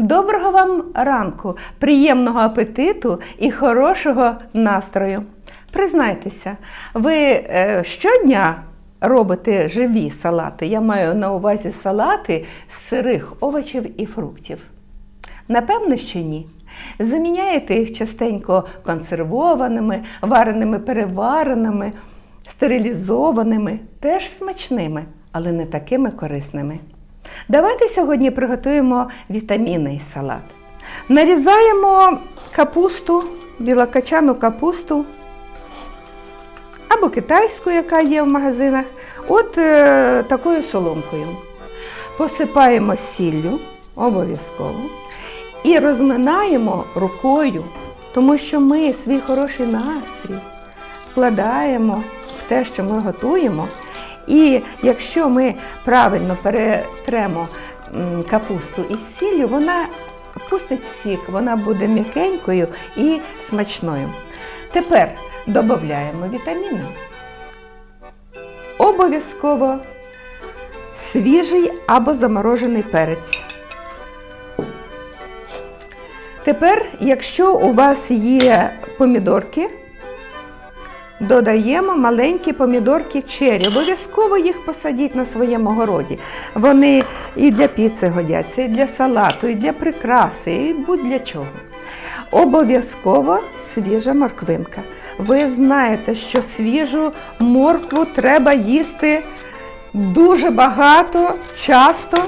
Доброго вам ранку, приємного апетиту і хорошого настрою. Признайтеся, ви е, щодня робите живі салати? Я маю на увазі салати з сирих овочів і фруктів. Напевно, що ні. Заміняєте їх частенько консервованими, вареними, перевареними, стерилізованими, теж смачними, але не такими корисними. Давайте сьогодні приготуємо вітамінний салат. Нарізаємо капусту, білокачану капусту або китайську, яка є в магазинах, от е, такою соломкою. Посипаємо сіллю обов'язково і розминаємо рукою, тому що ми свій хороший настрій вкладаємо в те, що ми готуємо. І якщо ми правильно перетремо капусту із сіллю, вона пустить сік, вона буде м'якенькою і смачною. Тепер додаємо вітаміни. Обов'язково свіжий або заморожений перець. Тепер, якщо у вас є помідорки, додаємо маленькі помідорки чері. Обов'язково їх посадіть на своєму городі. Вони і для піци годяться, і для салату, і для прикраси, і будь-для чого. Обов'язково свіжа морквинка. Ви знаєте, що свіжу моркву треба їсти дуже багато, часто,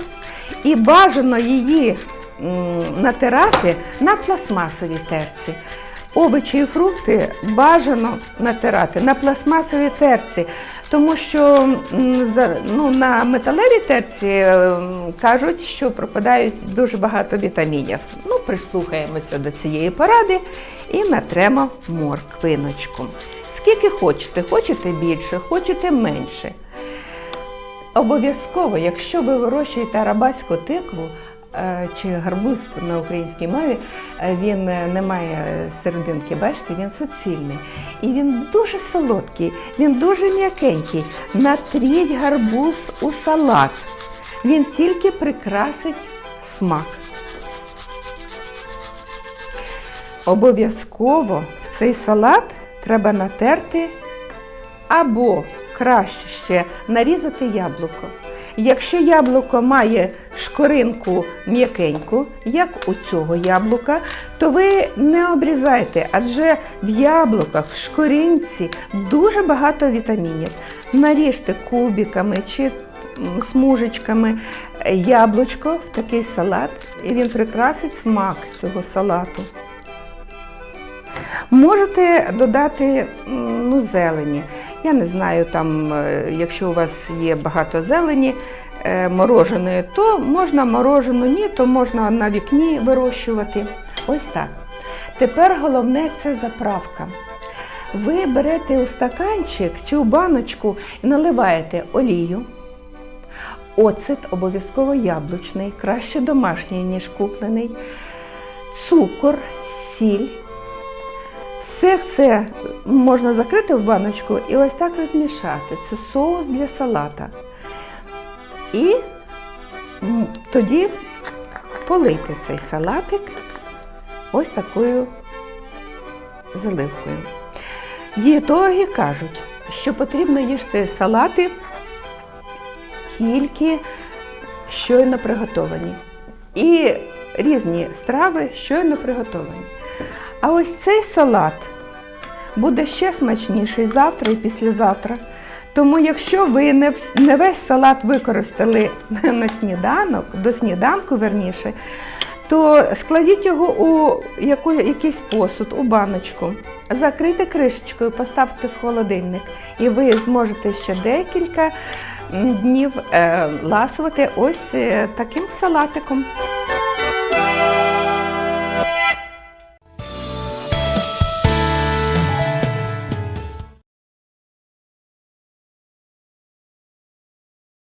і бажано її натирати на пластмасовій терці. Овочі і фрукти бажано натирати на пластмасовій терці, тому що ну, на металевій терці кажуть, що пропадають дуже багато вітамінів. Ну, прислухаємося до цієї поради і натремо морквиночку. Скільки хочете, хочете більше, хочете менше. Обов'язково, якщо ви вирощуєте арабатську тикву е, чи гарбуз на українській мові, е, він е, не має серединки, бачите, він суцільний. І він дуже солодкий, він дуже м'якенький. Натріть гарбуз у салат. Він тільки прикрасить смак. Обов'язково в цей салат треба натерти або краще ще нарізати яблуко. Якщо яблуко має шкоринку м'якеньку, як у цього яблука, то ви не обрізайте, адже в яблуках, в шкоринці дуже багато вітамінів. Наріжте кубиками чи смужечками е, яблучко в такий салат, і він прикрасить смак цього салату. Можете додати ну, зелені. Я не знаю, там, е, якщо у вас є багато зелені е, мороженої, то можна морожену, ні, то можна на вікні вирощувати. Ось так. Тепер головне це заправка. Ви берете у стаканчик чи у баночку і наливаєте олію. Оцет обов'язково яблучний, краще домашній, ніж куплений, цукор, сіль. Все це можна закрити в баночку і ось так розмішати. Це соус для салата. І тоді полийте цей салатик ось такою заливкою. Дієтологи кажуть, що потрібно їсти салати тільки щойно приготовані. І різні страви щойно приготовані. А ось цей салат буде ще смачніший завтра і післязавтра. Тому, якщо ви не, не весь салат використали на сніданок, до сніданку верніше, то складіть його у яку, якийсь посуд, у баночку, закрийте кришечкою, поставте в холодильник, і ви зможете ще декілька днів е, ласувати ось е, таким салатиком.